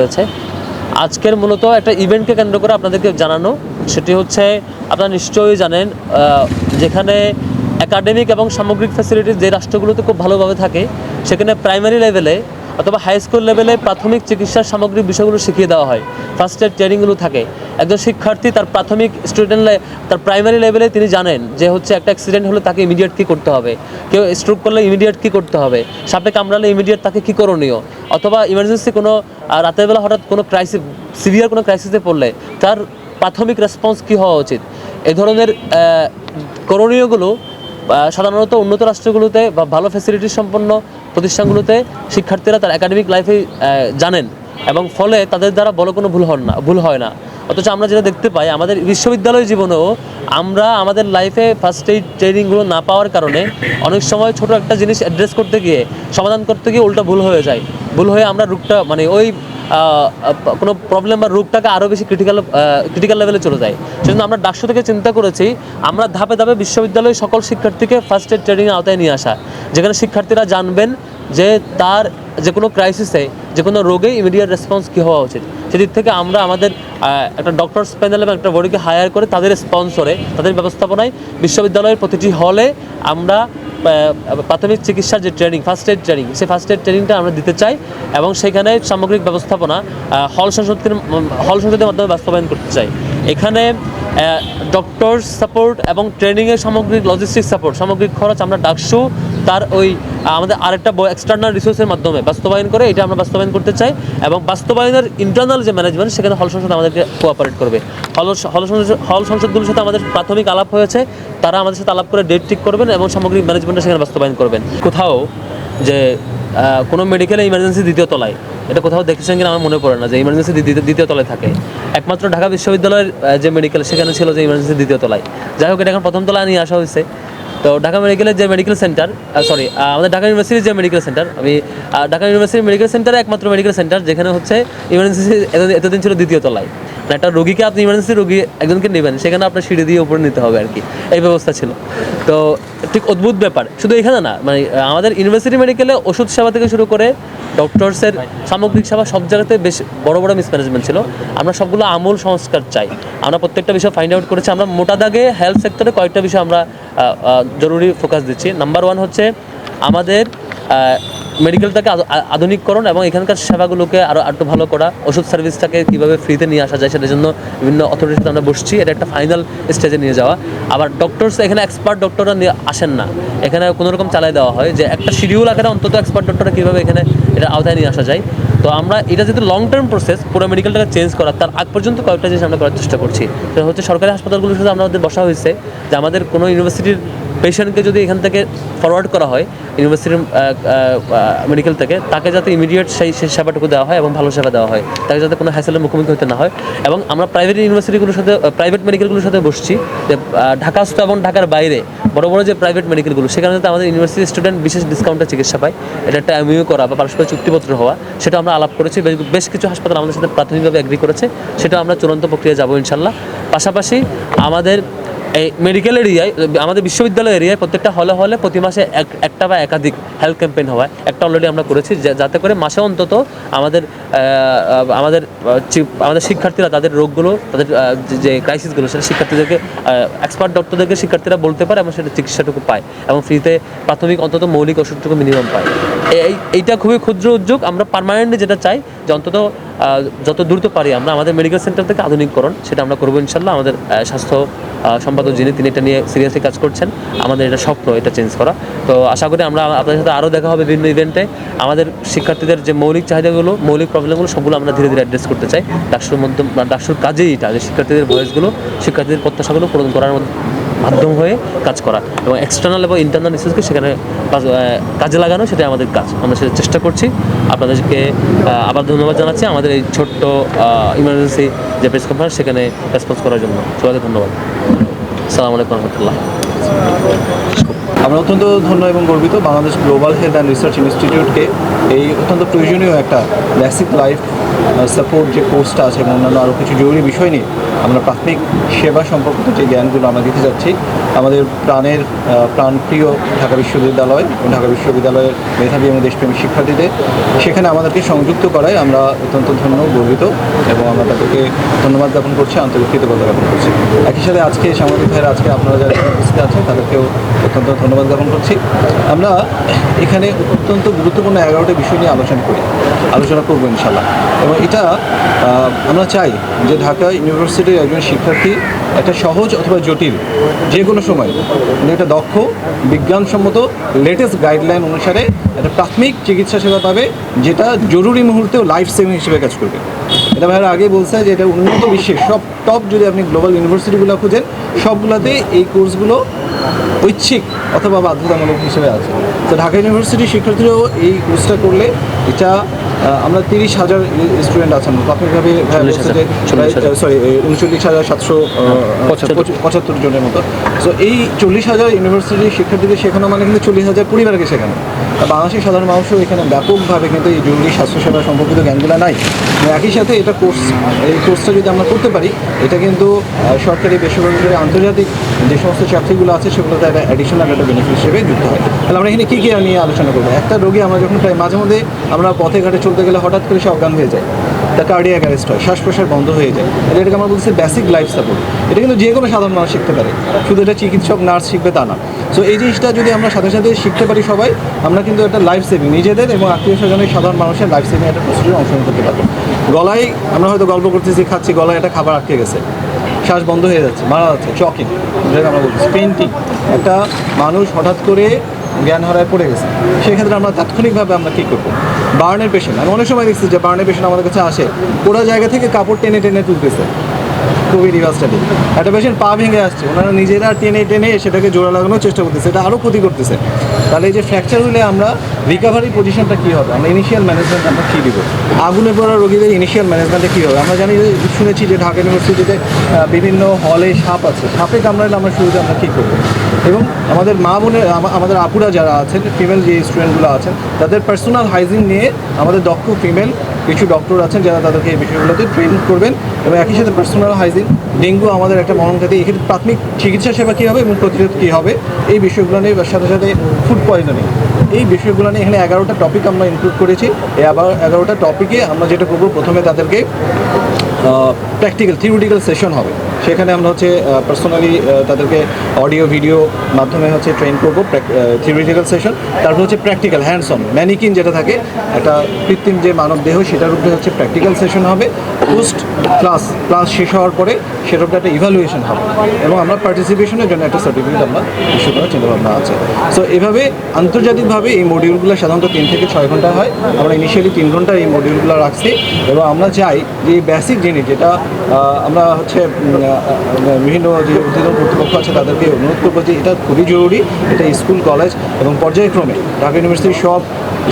হয়েছে। আজকের মূলত একটা ইভেন্টকে কেন্দ্র করে আপনাদেরকে জানানো, সেটি হচ্ছে আপনারা নিশ্চয়ই জানেন যেখানে একাডেমিক এবং সামগ্রিক ফ্যাসিলিটি যে রাষ্ট্রগুলোতে খুব ভালোভাবে থাকে, সেখানে প্রাইমারি লেভেলে অথবা হাই স্কুল লেভেলে প্রাথমিক চিকিৎসার সামগ্রিক বিষয়গুলো শিখিয়ে দেওয়া হয়। ফার্স্ট এড ট্রেনিংগুলো থাকে। একজন শিক্ষার্থী তার প্রাথমিক স্টুডেন্ট তার প্রাইমারি লেভেলে তিনি জানেন যে হচ্ছে একটা অ্যাক্সিডেন্ট হলে তাকে ইমিডিয়েট কী করতে হবে। কেউ স্ট্রোক করলে ইমিডিয়েট কী করতে হবে? সাপে কামড়ালে ইমিডিয়েট তাকে কী করণীয়? অথবা ইমার্জেন্সি কোনো রাতের বেলা হঠাৎ কোনো ক্রাইসিস সিভিয়ার কোনো ক্রাইসিসে পড়লে তার প্রাথমিক রেসপন্স কী হওয়া উচিত? এ ধরনের করণীয়গুলো সাধারণত উন্নত রাষ্ট্রগুলোতে বা ভালো ফ্যাসিলিটি সম্পন্ন প্রতিষ্ঠানগুলোতে শিক্ষার্থীরা তার একাডেমিক লাইফে জানেন এবং ফলে তাদের দ্বারা বড় কোনো ভুল হন না, ভুল হয় না। অথচ আমরা যেটা দেখতে পাই, আমাদের বিশ্ববিদ্যালয় জীবনেও আমরা আমাদের লাইফে ফার্স্ট এইড ট্রেনিংগুলো না পাওয়ার কারণে অনেক সময় ছোট একটা জিনিস অ্যাড্রেস করতে গিয়ে, সমাধান করতে গিয়ে উল্টা ভুল হয়ে যায়। ভুল হয়ে আমরা রোগটা মানে ওই কোনো প্রবলেম বা রোগটাকে আরও বেশি ক্রিটিক্যাল ক্রিটিক্যাল লেভেলে চলে যায়। সেজন্য আমরা ডাকশো থেকে চিন্তা করেছি, আমরা ধাপে ধাপে বিশ্ববিদ্যালয়ের সকল শিক্ষার্থীকে ফার্স্ট এড ট্রেনিং আওতায় নিয়ে আসা। যেখানে শিক্ষার্থীরা জানবেন যে তার যে কোনো ক্রাইসিসে যে কোনো রোগে ইমিডিয়েট রেসপন্স কী হওয়া উচিত? সেদিক থেকে আমরা আমাদের একটা ডক্টরস প্যানেল এবং একটা বডিকে হায়ার করে তাদের স্পন্সরে তাদের ব্যবস্থাপনায় বিশ্ববিদ্যালয়ের প্রতিটি হলে আমরা প্রাথমিক চিকিৎসার যে ট্রেনিং ফার্স্ট এড ট্রেনিং সেই ফার্স্ট এড ট্রেনিংটা আমরা দিতে চাই এবং সেখানে সামগ্রিক ব্যবস্থাপনা হল সংসদের হল সংসদের মাধ্যমে বাস্তবায়ন করতে চাই। এখানে ডক্টর সাপোর্ট এবং ট্রেনিংয়ের সামগ্রিক লজিস্টিক সাপোর্ট সামগ্রিক খরচ আমরা ডাকসু। তার ওই আমাদের আরেকটা এক্সটার্নাল রিসোর্সের মাধ্যমে বাস্তবায়ন করে, এটা আমরা বাস্তবায়ন করতে চাই এবং বাস্তবায়নের ইন্টারনাল যে ম্যানেজমেন্ট সেখানে হল সংসদ আমাদেরকে কোঅপারেট করবে। হল হল সংসদ, হল সংসদগুলোর সাথে আমাদের প্রাথমিক আলাপ হয়েছে, তারা আমাদের সাথে আলাপ করে ডেট ঠিক করবেন এবং সামগ্রিক ম্যানেজমেন্টটা সেখানে বাস্তবায়ন করবেন। কোথাও যে কোনো মেডিকেলে ইমার্জেন্সি দ্বিতীয় তলায় এটা কোথাও দেখেছেন কিনা আমার মনে পড়ে না যে ইমার্জেন্সি দ্বিতীয় তলায় থাকে। একমাত্র ঢাকা বিশ্ববিদ্যালয়ের যে মেডিকেল সেখানে ছিল যে ইমার্জেন্সি দ্বিতীয় তলায়। যাই হোক, এটা এখন প্রথম তলায় নিয়ে আসা হয়েছে। তো ঢাকা মেডিকেলের যে মেডিকেল সেন্টার সরি আমাদের ঢাকা ইউনিভার্সিটির যে মেডিকেল সেন্টার আমি ঢাকা ইউনিভার্সিটির মেডিকেল সেন্টারে একমাত্র মেডিকেল সেন্টার যেখানে হচ্ছে ইমার্জেন্সি এতদিন ছিল দ্বিতীয় তলায়। মানে একটা রোগীকে আপনি ইমার্জেন্সি রোগী একজনকে নেবেন, সেখানে আপনার সিঁড়ি দিয়ে উপরে নিতে হবে আর কি এই ব্যবস্থা ছিল। তো ঠিক অদ্ভুত ব্যাপার। শুধু এখানে না মানে আমাদের ইউনিভার্সিটি মেডিকেলে ওষুধ সেবা থেকে শুরু করে ডক্টরসের সামগ্রিক সেবা সব জায়গাতে বেশ বড় বড় মিসম্যানেজমেন্ট ছিল। আমরা সবগুলো আমূল সংস্কার চাই। আমরা প্রত্যেকটা বিষয় ফাইন্ড আউট করেছি। আমরা মোটা দাগে হেলথ সেক্টরে কয়েকটা বিষয় আমরা জরুরি ফোকাস দিচ্ছি। নাম্বার ওয়ান হচ্ছে আমাদের মেডিকেলটাকে আধুনিককরণ এবং এখানকার সেবাগুলোকে আরও একটু ভালো করা। ওষুধ সার্ভিসটাকে কীভাবে ফ্রিতে নিয়ে আসা যায় সেটার জন্য বিভিন্ন অথরিটির সাথে আমরা বসছি। এটা একটা ফাইনাল স্টেজে নিয়ে যাওয়া। আবার ডক্টরস এখানে এক্সপার্ট ডক্টররা নিয়ে আসেন না। এখানে কোনো রকম চালাই দেওয়া হয় যে একটা শিডিউল আকারে অন্তত এক্সপার্ট ডক্টররা কীভাবে এখানে এটা আওতায় নিয়ে আসা যায়। তো আমরা, এটা যেহেতু লং টার্ম প্রসেস পুরো মেডিকেলটাকে চেঞ্জ করা তার আগ পর্যন্ত কয়েকটা জিনিস আমরা করার চেষ্টা করছি। সেটা হচ্ছে সরকারি হাসপাতালগুলোর সাথে আমাদের বসা হয়েছে যে আমাদের কোনো ইউনিভার্সিটির পেশেন্টকে যদি এখান থেকে ফরওয়ার্ড করা হয় ইউনিভার্সিটির মেডিকেল থেকে, তাকে যাতে ইমিডিয়েট সেই সেই সেবাটুকু দেওয়া হয় এবং ভালো সেবা দেওয়া হয়। তাকে যাতে কোনো হ্যাসেলের মুখোমুখি হতে না হয়। এবং আমরা প্রাইভেট ইউনিভার্সিটিগুলোর সাথে প্রাইভেট মেডিকেলগুলোর সাথে বসছি যে ঢাকাস্থ এবং ঢাকার বাইরে বড় বড় যে প্রাইভেট মেডিকেলগুলো সেখানে যাতে আমাদের ইউনিভার্সিটি স্টুডেন্ট বিশেষ ডিসকাউন্টে চিকিৎসা পায়। এটা একটা এমইউ করা বা পারস্পরিক চুক্তিপত্র হওয়া, সেটা আমরা আলাপ করেছি। বেশ- কিছু হাসপাতাল আমাদের সাথে প্রাথমিকভাবে এগ্রি করেছে। সেটা আমরা চূড়ান্ত প্রক্রিয়া যাব ইনশাল্লাহ। পাশাপাশি আমাদের এই মেডিকেল এরিয়ায় আমাদের বিশ্ববিদ্যালয় এরিয়ায় প্রত্যেকটা হলে হলে প্রতি মাসে এক, একটা বা একাধিক হেলথ ক্যাম্পেইন হয় একটা অলরেডি আমরা করেছি যাতে করে মাসে অন্তত আমাদের আমাদের আমাদের শিক্ষার্থীরা তাদের রোগগুলো, তাদের যে- ক্রাইসিসগুলো সেটা শিক্ষার্থীদেরকে এক্সপার্ট ডক্টরদেরকে শিক্ষার্থীরা বলতে পারে এবং সেটা চিকিৎসাটুকু পায় এবং ফ্রিতে প্রাথমিক অন্তত মৌলিক ওষুধটুকু মিনিমাম পায়। এইটা খুবই ক্ষুদ্র উদ্যোগ। আমরা পার্মানেন্টলি যেটা চাই, যে অন্তত যত দ্রুত পারি আমরা আমাদের মেডিকেল সেন্টার থেকে আধুনিককরণ, সেটা আমরা করব ইনশাল্লাহ। আমাদের স্বাস্থ্য সম্পাদক যিনি, তিনি এটা নিয়ে সিরিয়াসলি কাজ করছেন। আমাদের এটা স্বপ্ন, এটা চেঞ্জ করা। তো আশা করি আমরা আপনাদের সাথে আরও দেখা হবে বিভিন্ন ইভেন্টে আমাদের শিক্ষার্থীদের যে মৌলিক চাহিদাগুলো, মৌলিক প্রবলেমগুলো সবগুলো আমরা ধীরে ধীরে অ্যাড্রেস করতে চাই। ডাকসুর মধ্যে ডাকসুর কাজেই এটা, যে শিক্ষার্থীদের ভয়েসগুলো শিক্ষার্থীদের প্রত্যাশাগুলো পূরণ করার মধ্যে মাধ্যম হয়ে কাজ করা এবং এক্সটার্নাল এবং ইন্টারনাল ইস্যুসকে সেখানে কাজ- কাজে লাগানো, সেটাই আমাদের কাজ। আমরা সেটা চেষ্টা করছি। আপনাদেরকে আবার ধন্যবাদ জানাচ্ছি আমাদের এই ছোট্ট ইমার্জেন্সি যে প্রেস কনফারেন্স সেখানে রেসপন্স করার জন্য। সবাইকে ধন্যবাদ। সালাম আলাইকুম রহমতুল্লাহ। আমরা অত্যন্ত ধন্য এবং গর্বিত Bangladesh global health and research ইনস্টিটিউটকে এই অত্যন্ত প্রয়োজনীয় একটা বেসিক লাইফ সাপোর্ট যে কোর্সটা আছে এবং অন্যান্য আরও কিছু জরুরি বিষয় নিয়ে আমরা প্রাথমিক সেবা সম্পর্কিত যে জ্ঞানগুলো আমরা দিতে যাচ্ছি, আমাদের প্রাণের প্রাণপ্রিয় ঢাকা বিশ্ববিদ্যালয় এবং ঢাকা বিশ্ববিদ্যালয়ের মেধাবী এবং দেশপ্রেমী শিক্ষার্থীদের, সেখানে আমাদেরকে সংযুক্ত করায় আমরা অত্যন্ত ধন্য, গর্বিত এবং আমরা তাদেরকে ধন্যবাদ জ্ঞাপন করছি, আন্তরিক কৃতজ্ঞতা জ্ঞাপন করছি। একই সাথে আজকে সাংবাদিক ভাইয়েরা, আজকে আপনারা যারা উপস্থিত আছেন, তাদেরকেও অত্যন্ত ধন্যবাদ জ্ঞাপন করছি। আমরা এখানে অত্যন্ত গুরুত্বপূর্ণ এগারোটা বিষয় নিয়ে আলোচনা করি। আলোচনা করব ইনশাল্লাহ এবং এটা আমরা চাই যে ঢাকা ইউনিভার্সিটির একজন শিক্ষার্থী একটা সহজ অথবা জটিল যে কোনো সময় একটা দক্ষ, বিজ্ঞানসম্মত লেটেস্ট গাইডলাইন অনুসারে একটা প্রাথমিক চিকিৎসা সেবা পাবে, যেটা জরুরি মুহূর্তেও লাইফ সেভিং হিসেবে কাজ করবে। এটা ভাইয়ের আগে বলছে যে এটা উন্নত বিশ্বের সব টপ যদি আপনি গ্লোবাল ইউনিভার্সিটিগুলো খুঁজেন, সবগুলোতে এই কোর্সগুলো ঐচ্ছিক অথবা বাধ্যতামূলক হিসেবে আছে। তো ঢাকা ইউনিভার্সিটির শিক্ষার্থীরাও এই কোর্সটা করলে এটা আমরা তিরিশ হাজার স্টুডেন্ট আছেন। প্রাথমিকভাবে। সরি উনচল্লিশ হাজার সাতশো পঁচাত্তর। জনের মতো। তো এই চল্লিশ হাজার ইউনিভার্সিটির শিক্ষার্থীদের শেখানো মানে কিন্তু চল্লিশ হাজার পরিবারকে শেখানো। বাংলাদেশের সাধারণ মানুষও এখানে ব্যাপকভাবে কিন্তু এই জরুরি স্বাস্থ্যসেবা সম্পর্কিত জ্ঞানগুলো নাই। একই সাথে এটা কোর্স, এই কোর্সটা যদি আমরা করতে পারি, এটা কিন্তু সরকারি, বেসরকারি, আন্তর্জাতিক যে সমস্ত চাকরিগুলো আছে, সেগুলোতে একটা অ্যাডিশনাল একটা বেনিফিট হিসেবে যুক্ত হয়। তাহলে আমরা এখানে কী কী নিয়ে আলোচনা করব? একটা রোগী আমরা যখন প্রায় মাঝে মধ্যে আমরা পথে ঘাটে চলতে গেলে হঠাৎ করে সে অজ্ঞান হয়ে যায়। কার্ডিয়াক অ্যারেস্ট হয় শ্বাস প্রশ্বাস বন্ধ হয়ে যায়। তাহলে এটাকে আমরা বলছি বেসিক লাইফ সাপোর্ট এটা কিন্তু যে কোনো সাধারণ মানুষ শিখতে পারে। শুধু এটা চিকিৎসক নার্স শিখবে তা না। সো এই জিনিসটা যদি আমরা সাথে সাথে শিখতে পারি সবাই, আমরা কিন্তু একটা লাইফ সেভিং নিজেদের এবং আত্মীয় স্বজনের সাধারণ মানুষের লাইফ সেভিং একটা প্রস্তুতি অংশগ্রহণ করতে পারব। গলায়, আমরা হয়তো গল্প করতেছি, খাচ্ছি, গলায় একটা খাবার আটকে গেছে। শ্বাস বন্ধ হয়ে যাচ্ছে, মারা যাচ্ছে চকিং যেটা আমরা বলছি পেন্টিং একটা মানুষ হঠাৎ করে জ্ঞান হারায় পড়ে গেছে। সেক্ষেত্রে আমরা তাৎক্ষণিকভাবে আমরা কী করব? বার্নের পেশেন্ট আমি অনেক সময় দেখছি যে বার্নের পেশেন্ট আমাদের কাছে আসে পুরো জায়গা থেকে কাপড় টেনে টেনে তুলতেছে। খুবই ডিভাস্টেটিং একটা পেশেন্ট পা ভেঙে আসছে, ওনারা নিজেরা টেনে টেনে সেটাকে জোড়া লাগানোর চেষ্টা করতেছে, এটা আরও ক্ষতি করতেছে। তাহলে এই যে ফ্র্যাকচার হলে আমরা রিকভারি পজিশনটা কী হবে? আমরা ইনিশিয়াল ম্যানেজমেন্ট আমরা কী দিব? আগুনে পড়া রোগীদের ইনিশিয়াল ম্যানেজমেন্টে কী হবে? আমরা জানি শুনেছি যে ঢাকা ইউনিভার্সিটিতে বিভিন্ন হলে সাপ আছে। সাপে কামড়ালে আমরা শুরুতে আমরা কী করব? এবং আমাদের মা বোনের আমাদের আপুরা যারা আছেন ফিমেল যে স্টুডেন্টগুলো আছেন, তাদের পার্সোনাল হাইজিন নিয়ে আমাদের দক্ষ ফিমেল কিছু ডক্টর আছেন যারা তাদেরকে এই বিষয়গুলোতে ট্রেন করবেন এবং একই সাথে পার্সোনাল হাইজিন ডেঙ্গু আমাদের একটা মরণঘাতী এক্ষেত্রে প্রাথমিক চিকিৎসা সেবা কী হবে এবং প্রতিরোধ কী হবে, এই বিষয়গুলো নিয়ে সাথে সাথে ফুড পয়জনিং এই বিষয়গুলো নিয়ে এখানে এগারোটা টপিক আমরা ইনক্লুড করেছি। এই আবার এগারোটা টপিকে আমরা যেটা করব, প্রথমে তাদেরকে প্র্যাকটিক্যাল থিওরিটিক্যাল সেশন হবে। সেখানে আমরা হচ্ছে পার্সোনালি তাদেরকে অডিও ভিডিও মাধ্যমে হচ্ছে ট্রেন করব থিওরিটিক্যাল সেশন তারপর হচ্ছে প্র্যাকটিক্যাল হ্যান্ডস ম্যানিকিন যেটা থাকে, একটা কৃত্রিম যে মানব দেহ, সেটার উপরে হচ্ছে প্র্যাকটিক্যাল সেশন হবে। পোস্ট ক্লাস ক্লাস শেষ হওয়ার পরে সেটার উপরে একটা ইভ্যালুয়েশন হবে। এবং আমরা পার্টিসিপেশনের জন্য একটা সার্টিফিকেট আমরা ইস্যু করার চিন্তাভাবনা আছে। সো এভাবে আন্তর্জাতিকভাবে এই মডিউলগুলো সাধারণত তিন থেকে ছয় ঘণ্টা হয়। আমরা ইনিশিয়ালি তিন ঘণ্টা এই মডিউলগুলো রাখছি এবং আমরা চাই যে বেসিক জিনিস যেটা আমরা হচ্ছে বিভিন্ন যে উদ্বোধন কর্তৃপক্ষ আছে তাদেরকে অনুরোধ করব যে এটা খুবই জরুরি। এটা স্কুল, কলেজ এবং পর্যায়ক্রমে ঢাকা ইউনিভার্সিটির সব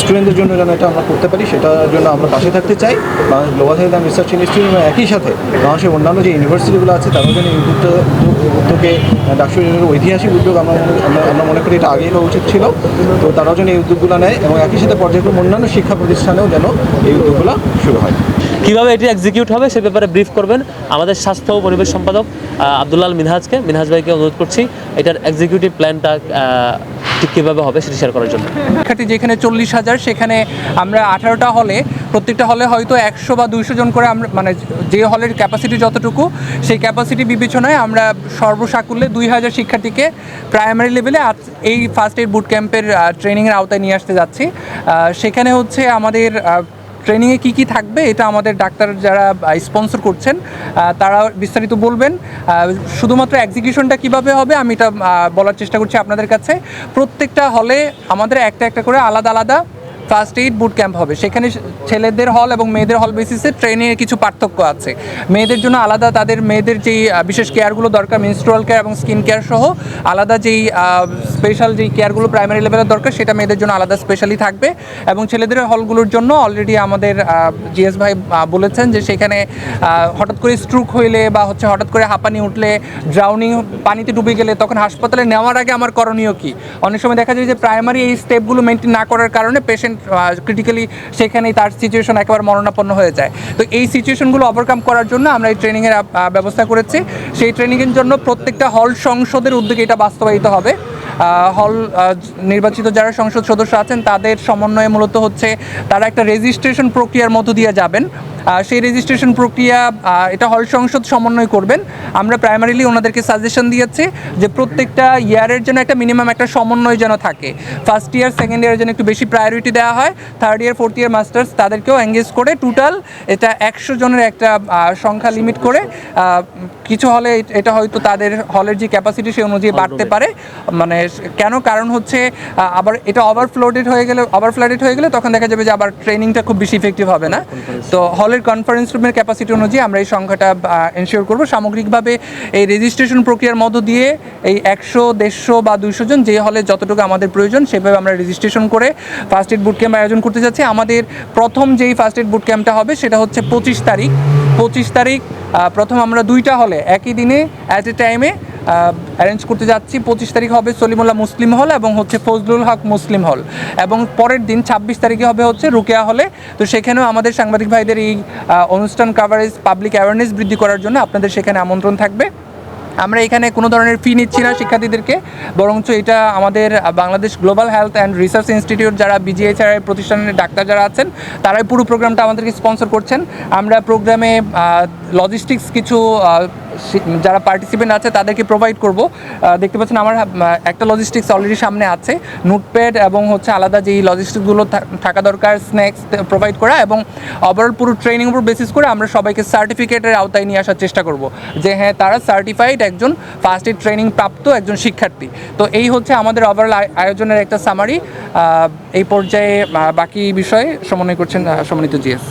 স্টুডেন্টদের জন্য যেন এটা আমরা করতে পারি, সেটার জন্য আমরা পাশে থাকতে চাই। Bangladesh global health and research institute এবং একই সাথে বাংলাদেশের অন্যান্য যে ইউনিভার্সিটিগুলো আছে, তারাও যেন এই উদ্যোগটা উদ্যোগে ডাক্তার ঐতিহাসিক উদ্যোগ আমরা আমরা- মনে করি এটা আগেই হওয়া উচিত ছিল। তো তারাও যেন এই উদ্যোগগুলো নেয় এবং একই সাথে পর্যায়ক্রমে অন্যান্য শিক্ষা প্রতিষ্ঠানেও যেন এই উদ্যোগগুলো শুরু হয়। কীভাবে এটি এক্সিকিউট হবে সে ব্যাপারে ব্রিফ করবেন আমাদের স্বাস্থ্য ও পরিবেশ সম্পাদক আব্দুল্লাল মিনহাজকে। মিনহাজ ভাইকে অনুরোধ করছি, এটার এক্সিকিউটিভ প্ল্যানটা ঠিক কীভাবে হবে সেটি শেয়ার করার জন্য। শিক্ষার্থী যেখানে চল্লিশ হাজার, সেখানে আমরা আঠারোটা হলে, প্রত্যেকটা হলে হয়তো একশো বা দুইশো জন করে আমরা মানে যে হলের ক্যাপাসিটি যতটুকু, সেই ক্যাপাসিটি বিবেচনায় আমরা সর্বসাকুল্যে দুই হাজার শিক্ষার্থীকে প্রাইমারি লেভেলে এই ফার্স্ট এইড বুট ক্যাম্পের ট্রেনিংয়ের আওতায় নিয়ে আসতে যাচ্ছি। সেখানে হচ্ছে আমাদের ট্রেনিংয়ে কী কী থাকবে এটা আমাদের ডাক্তার যারা স্পন্সর করছেন তারা বিস্তারিত বলবেন। শুধুমাত্র এক্সিকিউশনটা কীভাবে হবে আমি এটা বলার চেষ্টা করছি আপনাদের কাছে। প্রত্যেকটা হলে আমাদের একটা একটা করে আলাদা আলাদা ফার্স্ট এইড বুট ক্যাম্প হবে। সেখানে ছেলেদের হল এবং মেয়েদের হল বেসিসে ট্রেনিংয়ের কিছু পার্থক্য আছে। মেয়েদের জন্য আলাদা তাদের মেয়েদের যেই বিশেষ কেয়ারগুলো দরকার মিনস্ট্রুয়াল কেয়ার এবং স্কিন কেয়ার সহ, আলাদা যেই স্পেশাল যেই কেয়ারগুলো প্রাইমারি লেভেলের দরকার, সেটা মেয়েদের জন্য আলাদা স্পেশালি থাকবে। এবং ছেলেদের হলগুলোর জন্য অলরেডি আমাদের জিএস ভাই বলেছেন যে সেখানে হঠাৎ করে স্ট্রোক হইলে বা হচ্ছে হঠাৎ করে হাঁপানি উঠলে ড্রাউনিং পানিতে ডুবে গেলে তখন হাসপাতালে নেওয়ার আগে আমার করণীয় কি? অনেক সময় দেখা যায় যে প্রাইমারি এই স্টেপগুলো মেনটেন না করার কারণে পেশেন্ট ক্রিটিক্যালি সেখানেই তার সিচুয়েশন একেবারে মরণাপন্ন হয়ে যায়। তো এই সিচুয়েশনগুলো ওভারকাম করার জন্য আমরা এই ট্রেনিংয়ের ব্যবস্থা করেছি। সেই ট্রেনিংয়ের জন্য প্রত্যেকটা হল সংসদের উদ্যোগে এটা বাস্তবায়িত হবে। হল নির্বাচিত যারা সংসদ সদস্য আছেন, তাদের সমন্বয়ে মূলত হচ্ছে তারা একটা রেজিস্ট্রেশন প্রক্রিয়ার মধ্য দিয়ে যাবেন। সেই রেজিস্ট্রেশন প্রক্রিয়া এটা হল সংসদ সমন্বয় করবেন। আমরা প্রাইমারিলি ওনাদেরকে সাজেশন দিয়েছি যে প্রত্যেকটা ইয়ারের জন্য একটা মিনিমাম একটা সমন্বয় যেন থাকে। ফার্স্ট ইয়ার সেকেন্ড ইয়ারের জন্য একটু বেশি প্রায়োরিটি দেওয়া হয়। Third year fourth year masters তাদেরকেও এঙ্গেজ করে টোটাল এটা একশো জনের একটা সংখ্যা লিমিট করে। কিছু হলে এটা হয়তো তাদের হলের যে ক্যাপাসিটি সেই অনুযায়ী বাড়তে পারে। মানে কেন? কারণ হচ্ছে আবার এটা ওভারফ্লোডেড হয়ে গেলে ওভারফ্লাডেড হয়ে গেলে তখন দেখা যাবে যে আবার ট্রেনিংটা খুব বেশি ইফেক্টিভ হবে না। তো হলের কনফারেন্স রুমের ক্যাপাসিটি অনুযায়ী আমরা এই সংখ্যাটা এনশিওর করব। সামগ্রিকভাবে এই রেজিস্ট্রেশন প্রক্রিয়ার মধ্য দিয়ে এই একশো, দেড়শো বা দুইশো জন যে হলে যতটুকু আমাদের প্রয়োজন, সেভাবে আমরা রেজিস্ট্রেশন করে ফার্স্ট এড বুট ক্যাম্প আয়োজন করতে যাচ্ছি। আমাদের প্রথম যেই ফার্স্ট এড বুট ক্যাম্পটা হবে, সেটা হচ্ছে পঁচিশ তারিখ। পঁচিশ তারিখ প্রথম আমরা দুইটা হলে, একই দিনে অ্যাট এ টাইমে অ্যারেঞ্জ করতে যাচ্ছি, পঁচিশ তারিখ হবে সলিমুল্লাহ মুসলিম হল এবং হচ্ছে ফজলুল হক মুসলিম হল। এবং পরের দিন ছাব্বিশ তারিখে হবে হচ্ছে রুকেয়া হলে। তো সেখানেও আমাদের সাংবাদিক ভাইদের এই অনুষ্ঠান কাভারেজ পাবলিক অ্যাওয়ারনেস বৃদ্ধি করার জন্য আপনাদের সেখানে আমন্ত্রণ থাকবে। আমরা এখানে কোনো ধরনের ফি নিচ্ছি না শিক্ষার্থীদেরকে, বরঞ্চ এটা আমাদের Bangladesh global health and research institute যারা বিজিএইচআর প্রতিষ্ঠানের ডাক্তার যারা আছেন, তারাই পুরো প্রোগ্রামটা আমাদেরকে স্পন্সর করছেন। আমরা প্রোগ্রামে লজিস্টিক্স কিছু যারা পার্টিসিপেন্ট আছে, তাদেরকে প্রোভাইড করব। দেখতে পাচ্ছেন আমার একটা লজিস্টিক্স অলরেডি সামনে আছে। নোটপ্যাড এবং হচ্ছে আলাদা যেই লজিস্টিক্সগুলো থাকা দরকার স্ন্যাক্স প্রোভাইড করা এবং ওভারঅল পুরো ট্রেনিং উপর বেসিস করে আমরা সবাইকে সার্টিফিকেটের আওতায় নিয়ে আসার চেষ্টা করব। যে হ্যাঁ তারা সার্টিফাইড একজন ফার্স্ট এড ট্রেনিং প্রাপ্ত একজন শিক্ষার্থী। তো এই হচ্ছে আমাদের ওভারঅল আয়োজনের একটা সামারি এই পর্যায়ে বাকি বিষয়ে সমন্বয় করছেন সমন্বিত জিএস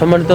সম্মানিত